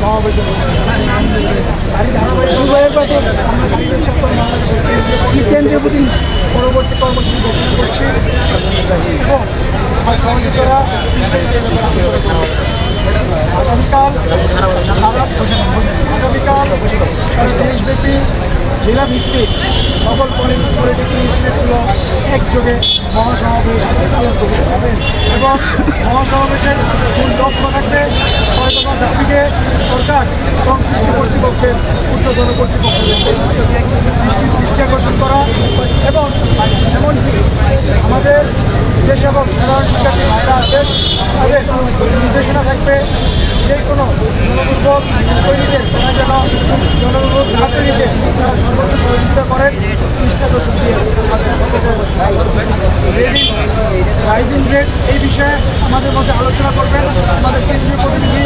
সমাবেশে তারই ধারাবাহিকতা আমরা জাতীয় ছাত্র বাংলাদেশের কেন্দ্রীয় প্রতি পরবর্তী কর্মসূচি ঘোষণা করছি এবং আমার সহযোগিতারা আগামীকাল আগামীকাল দেশব্যাপী জেলাভিত্তিক সকল কলেজ পলিটেকনিক ইনস্টিটিউটগুলো একযোগে মহাসমাবেশ এবং মহাসমাবেশের মূল লক্ষ্য থাকবে ছয় দাবিকে সরকার সংশ্লিষ্ট কর্তৃপক্ষের উদ্যোগন কর্তৃপক্ষের দৃষ্টি আকর্ষণ করা এবং এমনকি আমাদের যে সকল সাধারণ শিক্ষার্থী ভাইরা আছেন, তাদের নির্দেশনা থাকবে যে কোনো জনদুর্ভোগ তৈরিদের তারা যেন জনদুর্ভোগ না তৈরিতে তারা সর্বোচ্চ সহযোগিতা করেন, দৃষ্টি দিয়ে রাইজিং রেট এই বিষয়ে আমাদের মধ্যে আলোচনা করবেন। আমাদের কেন্দ্রীয় প্রতিনিধি